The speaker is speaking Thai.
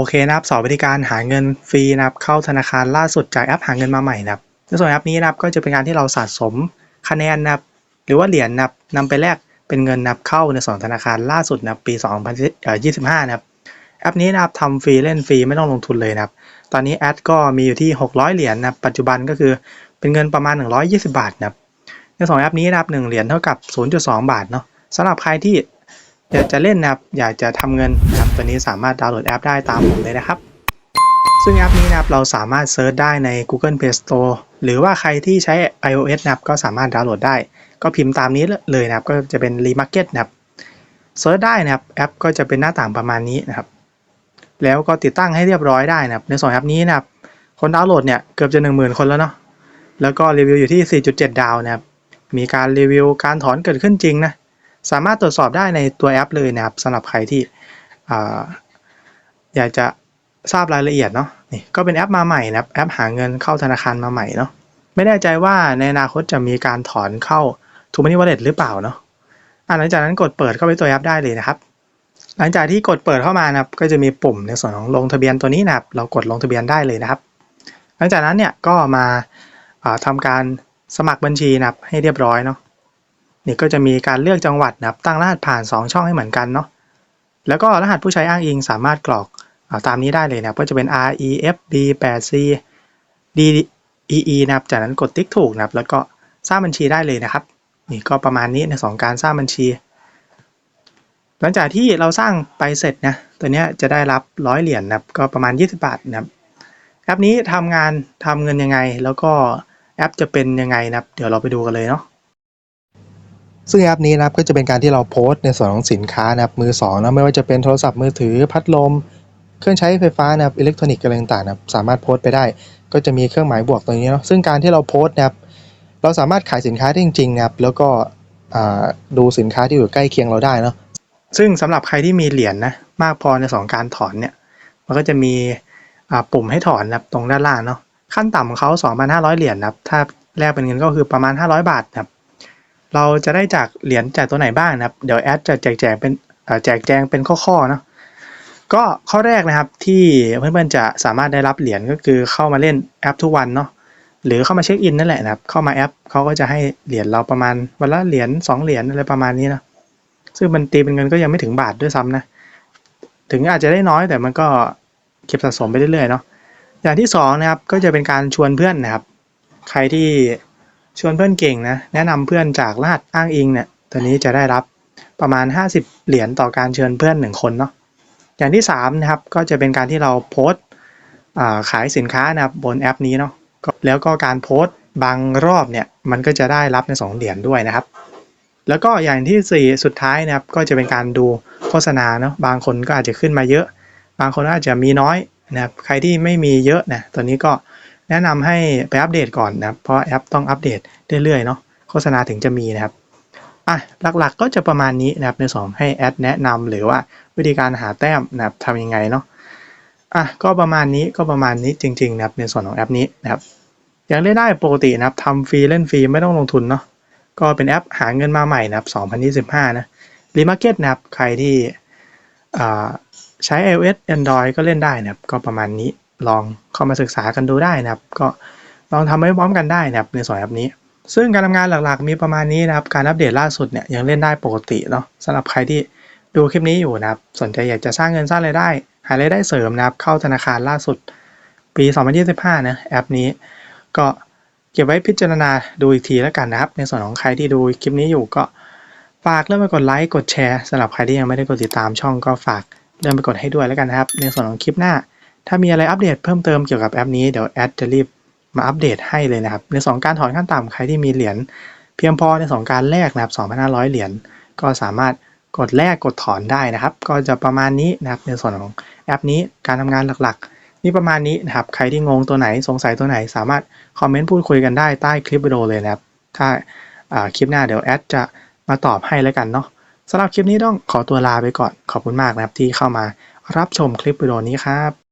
โอเคนะครับสอบวิธีการหาเงินฟรีนะครับเข้าธนาคารล่าสุดจากแอปหาเงินมาใหม่นะครับในส่วนแอปนี้นะครับก็จะเป็นการที่เราสะสมคะแนนนะครับหรือว่าเหรียญนะครับนำไปแลกเป็นเงินนะครับเข้าในสองธนาคารล่าสุดนะครับปี2025นะครับแอปนี้นะครับทำฟรีเล่นฟรีไม่ต้องลงทุนเลยนะครับตอนนี้แอดก็มีอยู่ที่ 600 เหรียญนะปัจจุบันก็คือเป็นเงินประมาณ 120 บาทนะครับในสองแอปนี้นะครับ1เหรียญเท่ากับ 0.2 บาทเนาะสำหรับใครที่ อยากจะเล่นนะครับอยากจะทำเงินนะครับตัวนี้สามารถดาวน์โหลดแอปได้ตามผมเลยนะครับ ซึ่งแอปนี้นะครับเราสามารถเซิร์ชได้ใน Google Play Store หรือว่าใครที่ใช้ iOS นะครับก็สามารถดาวน์โหลดได้ ก็พิมพ์ตามนี้เลยนะครับก็จะเป็น Remarket นะครับเซิร์ชได้นะครับแอปก็จะเป็นหน้าต่างประมาณนี้นะครับ แล้วก็ติดตั้งให้เรียบร้อยได้นะครับ ในสองแอปนี้นะครับคนดาวน์โหลดเนี่ยเกือบจะ 10,000 คนแล้วเนาะแล้วก็รีวิวอยู่ที่ 4.7 ดาวนะครับมีการรีวิวการถอนเกิดขึ้นจริงนะ สามารถตรวจสอบได้ในตัวแอปเลยนะครับสำหรับใครที่อยากจะทราบรายละเอียดเนาะนี่ก็เป็นแอปมาใหม่นะครับแอปหาเงินเข้าธนาคารมาใหม่เนาะไม่แน่ใจว่าในอนาคตจะมีการถอนเข้าทูมันนี่วอลเล็ตหรือเปล่าเนาะหลังจากนั้นกดเปิดเข้าไปตัวแอปได้เลยนะครับ หลังจากที่กดเปิดเข้ามานะครับก็จะมีปุ่มในส่วนของลงทะเบียนตัวนี้นะครับเรากดลงทะเบียนได้เลยนะครับ หลังจากนั้นเนี่ยก็มาทำการสมัครบัญชีนะครับให้เรียบร้อยเนาะ นี่ก็จะมีการเลือกจังหวัดนะครับตั้งรหัสผ่าน 2 ช่องให้เหมือนกันเนาะแล้วก็รหัสผู้ใช้อ้างอิงสามารถกรอกอตามนี้ได้เลยนะก็จะเป็น R E F B 8 C D E E นะครับจากนั้นกดติ๊กถูกนะครับแล้วก็สร้างบัญชีได้เลยนะครับ นี่ก็ประมาณนี้ในสองการสร้างบัญชี หลังจากที่เราสร้างไปเสร็จนะตัวนี้จะได้รับร้อยเหรียญนะครับก็ประมาณ 20 บาทนะครับแอปนี้ทำงานทำเงินยังไง แล้วก็แอปจะเป็นยังไงนะครับ เดี๋ยวเราไปดูกันเลยเนาะ ซึ่งแอปนี้นะครับก็จะเป็นการที่เราโพสต์ในส่วนของสินค้านะครับมือสองนะไม่ว่าจะเป็นโทรศัพท์มือถือพัดลม เครื่องใช้ไฟฟ้านะครับอิเล็กทรอนิกส์อะไรต่างๆนะครับสามารถโพสต์ไปได้ ก็จะมีเครื่องหมายบวกตรงนี้เนาะซึ่งการที่เราโพสต์นะครับเราสามารถขายสินค้าได้จริงๆนะครับแล้วก็ดูสินค้าที่อยู่ใกล้เคียงเราได้เนาะซึ่งสำหรับใครที่มีเหรียญนนะมากพอในสองการถอนเนี่ยมันก็จะมีปุ่มให้ถอนนะครับตรงด้านล่างเนาะขั้นต่ำของเขา 2,500 เหรียญนะครับถ้าแลกเป็นเงินก็คือประมาณ 500 บาทนะครับ เราจะได้จากเหรียญจากตัวไหนบ้างนะครับ เดี๋ยวแอดจะแจกแจงเป็นแจกแจงเป็นข้อๆเนาะก็ข้อแรกนะครับที่เพื่อนๆจะสามารถได้รับเหรียญก็คือเข้ามาเล่นแอปทุกวันเนาะหรือเข้ามาเช็คอินนั่นแหละนะครับ เข้ามาแอปเขาก็จะให้เหรียญเราประมาณวันละเหรียญ2เหรียญอะไรประมาณนี้นะซึ่งมันตีเป็นเงินก็ยังไม่ถึงบาทด้วยซ้ำนะ ถึงอาจจะได้น้อยแต่มันก็เก็บสะสมไปเรื่อยๆเนาะอย่างที่2นะครับก็จะเป็นการชวนเพื่อนนะครับ ใครที่ ชวนเพื่อนเก่งนะ แนะนำเพื่อนจากรหัสอ้างอิงเนี่ย ตัวนี้จะได้รับประมาณ 50 เหรียญต่อการเชิญเพื่อน 1 คนเนาะ อย่างที่3นะครับ ก็จะเป็นการที่เราโพสต์ขายสินค้านะครับบนแอปนี้เนาะ แล้วก็การโพสต์บางรอบเนี่ย มันก็จะได้รับใน 2 เหรียญด้วยนะครับ แล้วก็อย่างที่ 4 สุดท้ายนะครับ ก็จะเป็นการดูโฆษณาเนาะ บางคนก็อาจจะขึ้นมาเยอะ บางคนอาจจะมีน้อยนะครับ ใครที่ไม่มีเยอะนะ ตัวนี้ก็ แนะนำให้ไปอัปเดตก่อนนะครับ เพราะแอปต้องอัปเดตเรื่อยๆเนาะโฆษณาถึงจะมีนะครับอะหลักๆก็จะประมาณนี้นะครับในสองให้แอดแนะนำหรือว่าวิธีการหาแต้มนะครับทำยังไงเนาะอะก็ประมาณนี้ก็ประมาณนี้จริงๆนะครับในส่วนของแอปนี้นะครับยังเล่นได้ปกตินะครับทำฟรีเล่นฟรีไม่ต้องลงทุนเนาะก็เป็นแอปหาเงินมาใหม่นะครับ 2025 นะรีมาร์เก็ตนะครับ ใครที่ใช้ iOS Android ก็เล่นได้นะครับ ก็ประมาณนี้ ลองเข้ามาศึกษากันดูได้นะครับ ก็ลองทำไว้พร้อมกันได้นะครับในส่วนแอปนี้ ซึ่งการทำงานหลักๆ มีประมาณนี้นะครับ การอัปเดตล่าสุดเนี่ยยังเล่นได้ปกติเนาะสำหรับใครที่ดูคลิปนี้อยู่นะครับ สนใจอยากจะสร้างเงินสร้างรายได้ หารายได้เสริมนะครับ เข้าธนาคารล่าสุด ปี 2025นะแอปนี้ ก็เก็บไว้พิจารณาดูอีกทีแล้วกันนะครับ ในส่วนของใครที่ดูคลิปนี้อยู่ก็ฝากเริ่มไปกดไลค์กดแชร์สำหรับใครที่ยังไม่ได้กดติดตามช่องก็ฝากเริ่มไปกดให้ด้วยแล้วกันนะครับ ในส่วนของคลิปหน้า ถ้ามีอะไรอัปเดตเพิ่มเติมเกี่ยวกับแอปนี้เดี๋ยวแอดจะรีบมาอัปเดตให้เลยนะครับ ใน 2 การถอนขั้นต่ำใครที่มีเหรียญเพียงพอใน 2 การแลกนะครับ2,500 เหรียญก็สามารถกดแลกกดถอนได้นะครับ ก็จะประมาณนี้นะครับในส่วนของแอปนี้การทำงานหลักๆ นี่ประมาณนี้นะครับ ใครที่งงตัวไหนสงสัยตัวไหน สามารถคอมเมนต์พูดคุยกันได้ใต้คลิปวิดีโอเลยนะครับ ถ้าคลิปหน้าเดี๋ยวแอดจะมาตอบให้แล้วกันเนาะสำหรับคลิปนี้ต้องขอตัวลาไปก่อนขอบคุณมากนะครับที่เข้ามารับชมคลิปวิดีโอนี้ครับ